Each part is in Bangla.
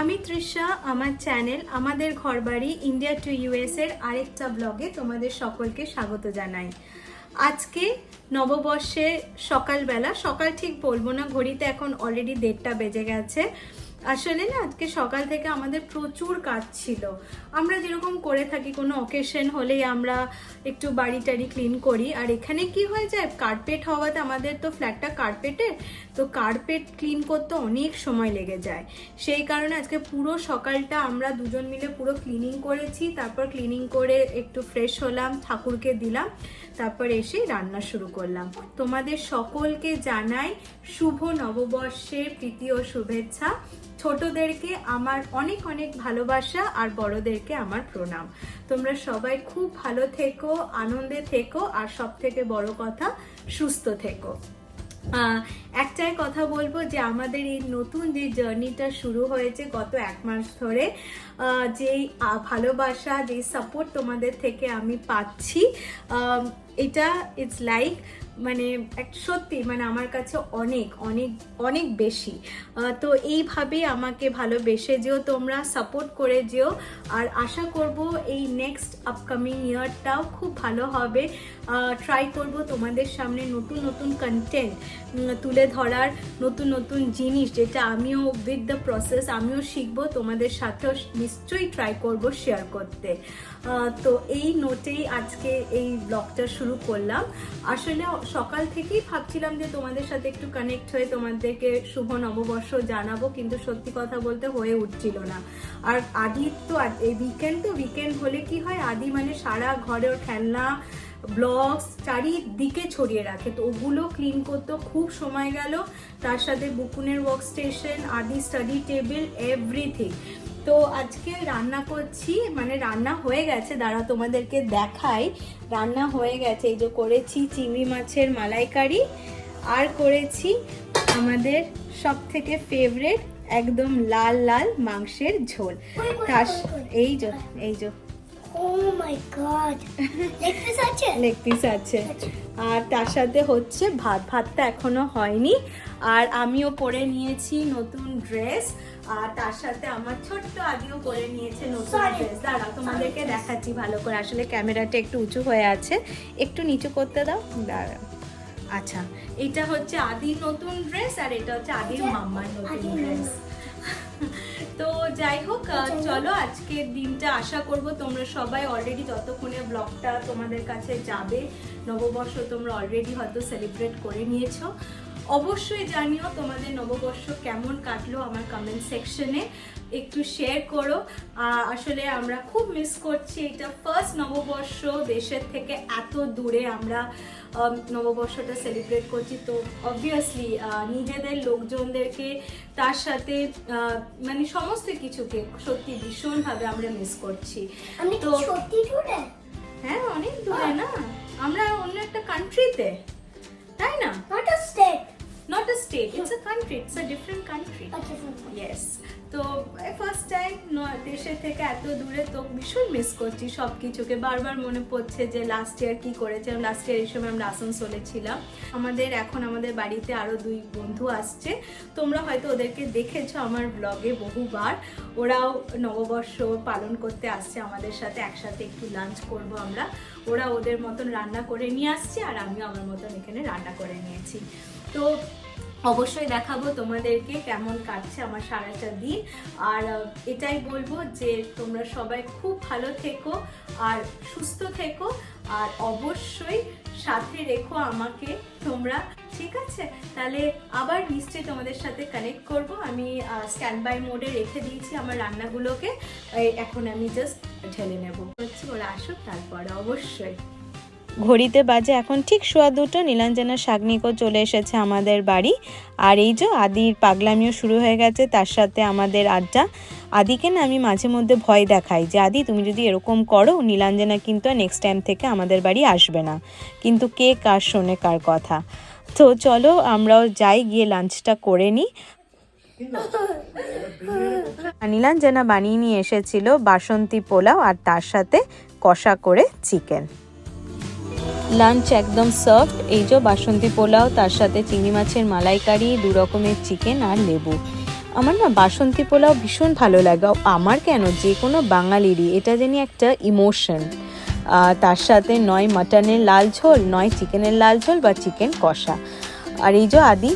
আমি তৃষা, আমার চ্যানেল, আমাদের ঘরবাড়ি ইন্ডিয়া টু ইউএস এর আরেকটা ব্লগে তোমাদের সকলকে স্বাগত জানাই। আজকে নববর্ষে সকালবেলা, সকাল ঠিক বলব না, ঘড়িতে এখন অলরেডি দেড়টা বেজে গেছে। আসলে না, আজকে সকাল থেকে আমাদের প্রচুর কাজ ছিল। আমরা যেরকম করে থাকি, কোনো অকেশন হলেই আমরা একটু বাড়ি টাড়ি ক্লিন করি। আর এখানে কি হয়ে যায় কার্পেট হওয়াতে আমাদের তো ফ্ল্যাটটা কার্পেটের তো কার্পেট ক্লিন করতে অনেক সময় লেগে যায়। সেই কারণে আজকে পুরো সকালটা আমরা দুজন মিলে পুরো ক্লিনিং করেছি, তারপর ক্লিনিং করে একটু ফ্রেশ হলাম, ঠাকুরকে দিলাম, তারপর এসে রান্না শুরু করলাম। তোমাদের সকলকে জানাই শুভ নববর্ষের প্রীতি ও শুভেচ্ছা। ছোটদেরকে আমার অনেক অনেক ভালোবাসা আর বড়দেরকে আমার প্রণাম। তোমরা সবাই খুব ভালো থেকো, আনন্দে থেকো আর সব থেকে বড় কথা, সুস্থ থেকো। একটাই কথা বলব যে আমাদের এই নতুন যে জার্নিটা শুরু হয়েছে গত এক মাস ধরে যেই ভালোবাসা, যেই সাপোর্ট তোমাদের থেকে আমি পাচ্ছি এটা ইটস লাইক মানে সত্যি মানে আমার কাছে অনেক অনেক অনেক বেশি। তো এইভাবে আমাকে ভালোবেসে যেও, তোমরা সাপোর্ট করে যেও। আর আশা করব এই নেক্সট আপকামিং ইয়ারটাও খুব ভালো হবে। ট্রাই করব তোমাদের সামনে নতুন নতুন কন্টেন্ট তুলে ধরার নতুন নতুন জিনিস যেটা আমিও উইথ দ্য প্রসেস আমিও শিখব, তোমাদের সাথেও নিশ্চয়ই ট্রাই করব শেয়ার করতে। তো এই নোটেই আজকে এই ব্লগটা শুরু করলাম। আসলে সকাল থেকেই ভাবছিলাম যে তোমাদের সাথে একটু কানেক্ট হয়ে তোমাদেরকে শুভ নববর্ষ জানাব, কিন্তু সত্যি কথা বলতে হয়ে উঠছিল না। আর আদি তো এই উইকেন্ড তো উইকেন্ড হলে কি হয়, আদি মানে সারা ঘরের খেলনা ব্লগস চারিদিকে ছড়িয়ে রাখে। তো ওগুলো ক্লিন করতে খুব সময় গেল। তার সাথে বুকুনের ওয়ার্ক স্টেশন আদি স্টাডি টেবিল এভরিথিং তো আজকে রান্না করছি মানে রান্না হয়ে গেছে দাঁড়া তোমাদেরকে দেখাই। রান্না হয়ে গেছে এই যে করেছি চিংড়ি মাছের মালাইকারি। আর করেছি আমাদের সব থেকে ফেভারেট একদম লাল লাল মাংসের ঝোল। তার এই যে এই যে. লেগ পিস আছে? আছে. আর তার সাথে হচ্ছে ভাত। ভাতটা এখনও হয়নি। আর আমিও পরে নিয়েছি নতুন ড্রেস আর তার সাথে আমার ছোট্ট আদিও পরে নিয়েছে নতুন. ড্রেস দাঁড়াও তোমাদেরকে দেখাচ্ছি ভালো করে। আসলে ক্যামেরাটা একটু উঁচু হয়ে আছে। একটু নিচু করতে দাও। দাঁড়াও। আচ্ছা এটা হচ্ছে আদির নতুন ড্রেস আর এটা হচ্ছে আদির মাম্মার নতুন ড্রেস তো যাই হোক চলো। আজকের দিনটা আশা করব তোমরা সবাই অলরেডি যতক্ষণে ব্লগটা তোমাদের কাছে যাবে নববর্ষ তোমরা অলরেডি হয়তো সেলিব্রেট করে নিয়েছো। অবশ্যই জানিও তোমাদের নববর্ষ কেমন কাটলো আমার কমেন্ট সেকশনে একটু শেয়ার করো। আসলে আমরা খুব মিস করছি এটা ফার্স্ট নববর্ষ দেশের থেকে এত দূরে আমরা নববর্ষটা সেলিব্রেট করছি। তো অবভিয়াসলি নিজেদের লোকজনদেরকে তার সাথে মানে সমস্ত কিছুকে সত্যি ভীষণভাবে আমরা মিস করছি। তো সত্যি জুড়ে হ্যাঁ অনেক দূরে না। আমরা অন্য একটা কান্ট্রিতে তাই না? Not state it's a country it's a different country আচ্ছা ইয়েস তো ফার্স্ট টাইম দেশের থেকে এত দূরে তো ভীষণ মিস করছি সব কিছুকে বারবার মনে পড়ছে যে লাস্ট ইয়ার কি করেছিলাম লাস্ট ইয়ার এই সময় আমরা আসানসোলে ছিলাম। আমাদের এখন আমাদের বাড়িতে আরও দুই বন্ধু আসছে। তোমরা হয়তো ওদেরকে দেখেছ আমার ব্লগে বহুবার। ওরাও নববর্ষ পালন করতে আসছে আমাদের সাথে। একসাথে একটু লাঞ্চ করব আমরা। ওরা ওদের মতন রান্না করে নিয়ে আসছে আর আমিও আমার মতন এখানে রান্না করে নিয়েছি। তো অবশ্যই দেখাবো তোমাদেরকে কেমন কাটছে আমার সারাটা দিন। আর এটাই বলব যে তোমরা সবাই খুব ভালো থেকো আর সুস্থ থেকো। আর অবশ্যই সাথে রেখো আমাকে তোমরা, ঠিক আছে? তাহলে আবার নিশ্চয়ই তোমাদের সাথে কানেক্ট করব। আমি স্ট্যান্ড বাই মোডে রেখে দিয়েছি আমার রান্নাগুলোকে। এখন আমি জাস্ট ঢেলে নেব। হচ্ছে ওরা আসুক, তারপরে অবশ্যই। ঘড়িতে বাজে এখন ঠিক সোয়া দুটো। নীলাঞ্জনা শাগনিকও চলে এসেছে আমাদের বাড়ি। আর এই যে আদির পাগলামিও শুরু হয়ে গেছে, তার সাথে আমাদের আড্ডা। আদিকে না আমি মাঝে মধ্যে ভয় দেখাই যে, আদি, তুমি যদি এরকম করো, নীলাঞ্জনা কিন্তু নেক্সট টাইম থেকে আমাদের বাড়ি আসবে না। কিন্তু কে কার শোনে কার কথা? তো চলো আমরাও যাই, গিয়ে লাঞ্চটা করে নিই। নীলাঞ্জনা বানিয়ে নিয়ে এসেছিল বাসন্তী পোলাও আর তার সাথে কষা করে চিকেন লাঞ্চ একদম সফট এই যে বাসন্তী পোলাও, তার সাথে চিংড়ি মাছের মালাইকারি, দু রকমের চিকেন আর লেবু। আমার না বাসন্তী পোলাও ভীষণ ভালো লাগে। আমার কেন? যে কোনো বাঙালিরই। এটা জানি একটা ইমোশন তার সাথে নয় মাটনের লাল ঝোল, নয় চিকেনের লাল ঝোল বা চিকেন কষা। আর এই যে আদি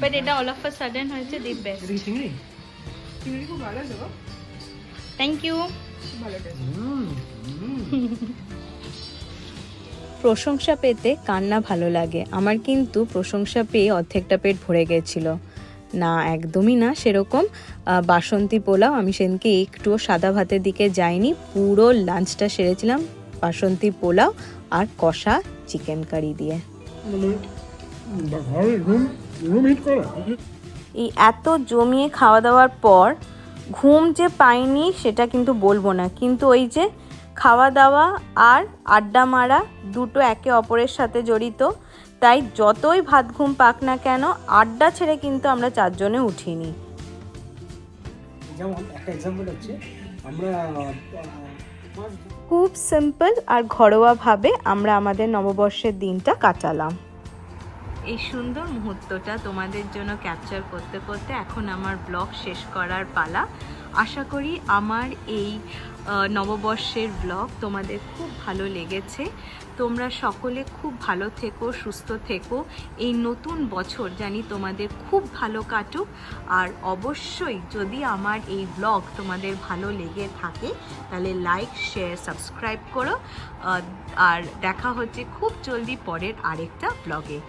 বাট এটা অল অফ আ সাডেন হয়েছে দি বেস্ট থ্যাংক ইউ প্রশংসা পেতে কান্না ভালো লাগে। আমার কিন্তু প্রশংসা পেয়ে অর্ধেকটা পেট ভরে গেছিল। না একদমই না সেরকম বাসন্তী পোলাও আমি সেদিনকে একটুও সাদা ভাতের দিকে যাইনি পুরো লাঞ্চটা সেরেছিলাম বাসন্তী পোলাও আর কষা চিকেন কারি দিয়ে। এই এত জমিয়ে খাওয়া দাওয়ার পর ঘুম যে পাইনি সেটা কিন্তু বলব না। কিন্তু ওই যে খাওয়া দাওয়া আর আড্ডা মারা দুটো একে অপরের সাথে জড়িত তাই যতই ভাত ঘুম পাক না কেন আড্ডা ছেড়ে কিন্তু আমরা চারজনে উঠিনি। যেমন একটা এক্সাম্পল হচ্ছে আমরা খুব সিম্পল আর ঘরোয়াভাবে আমরা আমাদের নববর্ষের দিনটা কাটালাম। এই সুন্দর মুহূর্তটা তোমাদের জন্য ক্যাপচার করতে করতে এখন আমার ব্লগ শেষ করার পালা। আশা করি আমার এই নববর্ষের ব্লগ তোমাদের খুব ভালো লেগেছে। তোমরা সকলে খুব ভালো থেকো, সুস্থ থেকো। এই নতুন বছর জানি তোমাদের খুব ভালো কাটুক। আর অবশ্যই যদি আমার এই ব্লগ তোমাদের ভালো লেগে থাকে, তাহলে লাইক শেয়ার সাবস্ক্রাইব করো। আর দেখা হচ্ছে খুব জলদি পরের আরেকটা ব্লগে